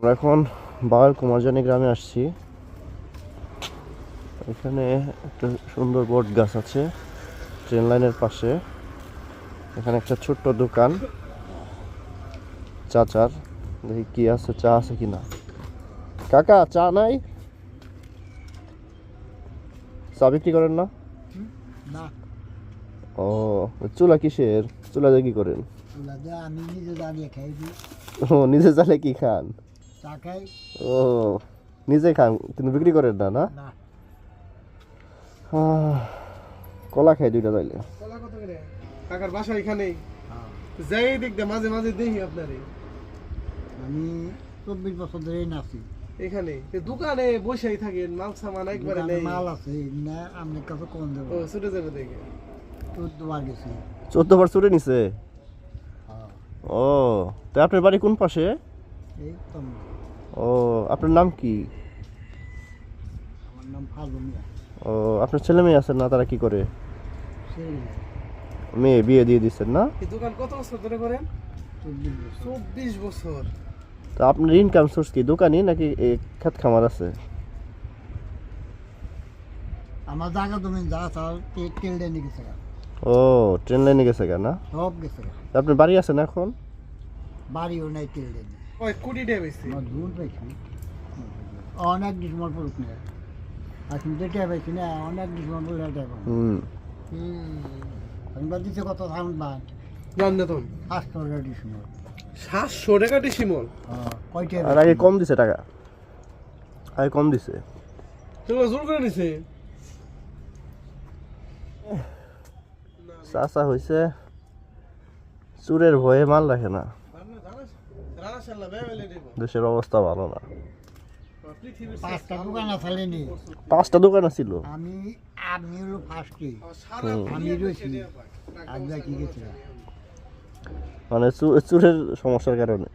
আমরা এখন বাগাল কুমারজানি গ্রামে আসছি। এখানে একটা সুন্দর বট গাছ আছে ট্রেন লাইনের পাশে। এখানে একটা ছোট্ট দোকান। চাচার দেখি কি আছে চা আছে কিনা। কাকা চা নাই? চা বিক্রি করেন না? না। ও চুলা কিসের? চুলা দিয়ে কি করেন? আমি নিজে খাই। দিই ও নিজে চালে কি খান? চা খাই ও নিজে খান কিন্তু বিক্রি করেন না না? কলা খাই দুইটা তাইলে। কলা কত করে? কাকার বাসা এখানেই। হ্যাঁ। যাই দিক দিয়ে মাঝে মাঝে দেখি আপনারে। আমি চব্বিশ বছর ধরেই নাচি। এখানে? দোকানে বসেই থাকেন মাল সামান একবারে নেই। মাল আছে না আপনার কাছে কম দেবো। ও ছুটে যাবে দেখে। চোদ্দ বার গেছি। চোদ্দ বার চুরে নিছে? হ্যাঁ। ও তো আপনার বাড়ি কোন পাশে? ও আপনার নাম কি? আমার নাম ও আপনার ছেলে মেয়ে আছেন না তারা কি করে? মেয়ে। বিয়ে দিয়ে দিচ্ছেন না? দোকান কত বছর ধরে করেন? চব্বিশ বছর। তো আপনার ইনকাম সোর্স কি দোকানই নাকি খেত খামার আছে? আমার জায়গা তুমি যা চাও তেল দিয়ে গেছে ও ট্রেন লাইনে গেছে কেন না? সব গেছে আপনার বাড়ি আছে না এখন? বাড়িও নাই তেল দিয়ে নিয়ে। কয় কোটি টাকা বেশি। আমার দূর পাইছি অনেক ডিসমাল পড়ুক না। আর কিন্তু এটা পাইছি না অনেক ডিসমাল পড়লে এটা হুম। দিচ্ছে কত সাউন্ড বাদ? জান না তুমি পাঁচশো ডিসমাল সাতশো টাকা ডিসিমল কয়টা আর আগে কম দিছে টাকা। আগে কম দিছে। সেগুলো জোর করে নিছে চাষা হয়েছে চুরের ভয়ে মাল রাখে না। দেশের অবস্থা ভালো না। পাঁচটা দোকান আছে পাঁচটা দোকান ছিল আমি আমি হলো ফার্স্টে আমি রয়েছি। আগে কি গেছি। মানে চুরের সমস্যার কারণে।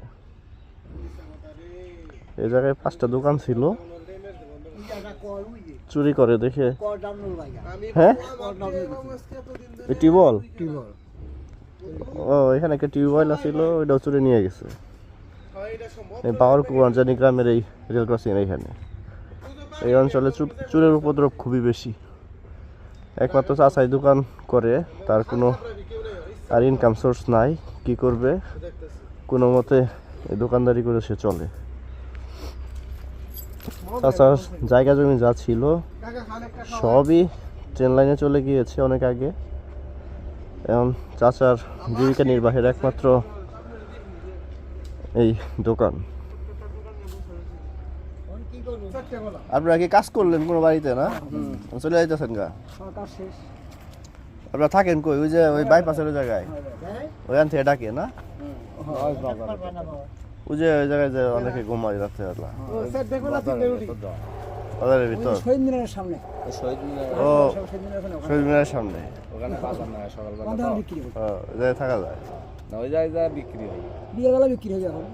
এই জায়গায় পাঁচটা দোকান ছিল। চুরি করে দেখে। হ্যাঁ? টিউবওয়েল? ও এখানে একটা টিউবওয়েল ছিল ওইটাও চুরি নিয়ে গেছে হয় এটা সম্ভব এই পাওয়ার কুয়ারজানি গ্রামের এই রেল ক্রসিং এইখানে এই অঞ্চলে চুরের উপদ্রব খুবই বেশি। একমাত্র চাচাই দোকান করে, তার কোনো আর ইনকাম সোর্স নাই, কি করবে? কোনো মতে দোকানদারি করে সে চলে। চাচার জায়গা জমি যা ছিল, সবই ট্রেন লাইনে চলে গিয়েছে অনেক আগে। এখন চাচার জীবিকা নির্বাহের একমাত্র এই দোকান। আপনারা কি কাজ করলেন কোনো বাড়িতে না? চলে যাইতেছেন গা? আপনারা থাকেন কই? ওই যে ওই বাইপাসের ওই জায়গায়। ওইখান থেকে ডাকে না? ওই যে ওই জায়গায় যে অনেকে রুটি। বাজারের ভিতর। শহীদ মিনারের সামনে। ও শহীদ মিনারের সামনে। ওখানে বাজার না সকালবেলা হয় থাকা যায়। না, ওই জায়গায় যা বিক্রি হয়। বিয়েবেলা বিক্রি হয়ে এখন।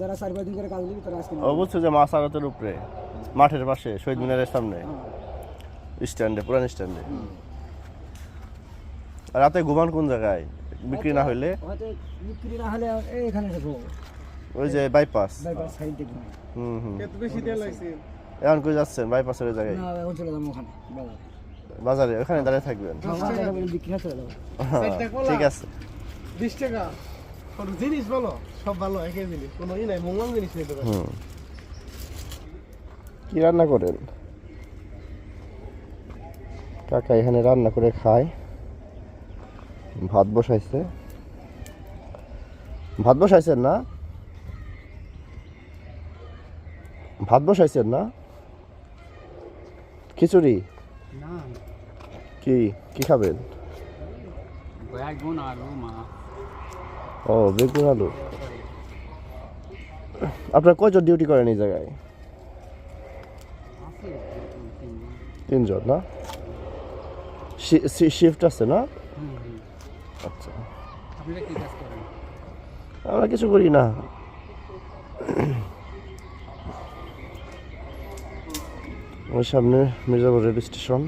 যারা চার পাঁচ দিন করে কাজ দিবি তারা আজকে ও যে মাছ আড়তের উপরে মাঠের পাশে শহীদ মিনারের সামনে। স্ট্যান্ডে পুরান স্ট্যান্ডে। রাতে ঘুমান কোন জায়গায়? বিক্রি না হইলে? বিক্রি না হলে এখানে ওই যে বাইপাস বাইপাস সাইড থেকে হুম হুম। কত বেশি তেল লাগছে এখন কই যাচ্ছেন? বাইপাসের ওই জায়গায়? না এখন চলে যাব ওখানে বাজার। বাজারে ওখানে দাঁড়িয়ে থাকবেন। চারটে কলা ঠিক আছে। বিশ টাকা। জিনিস ভালো সব ভালো একই জিনিস। কোনো ই নাই মঙ্গল জিনিস নেই হুম। কি রান্না করেন? কাকা এখানে রান্না করে খায়। ভাত বসাইছে। ভাত বসাইছেন না? ভাত বসাইছেন না? খিচুড়ি? কি কি খাবেন? ও বেগুন আলু আপনার কয়জন ডিউটি করেন এই জায়গায়? তিনজন, না? শিফট আছে, না? আচ্ছা। আমরা কিছু করি না। ওই সামনে মির্জাপুর রেল স্টেশন।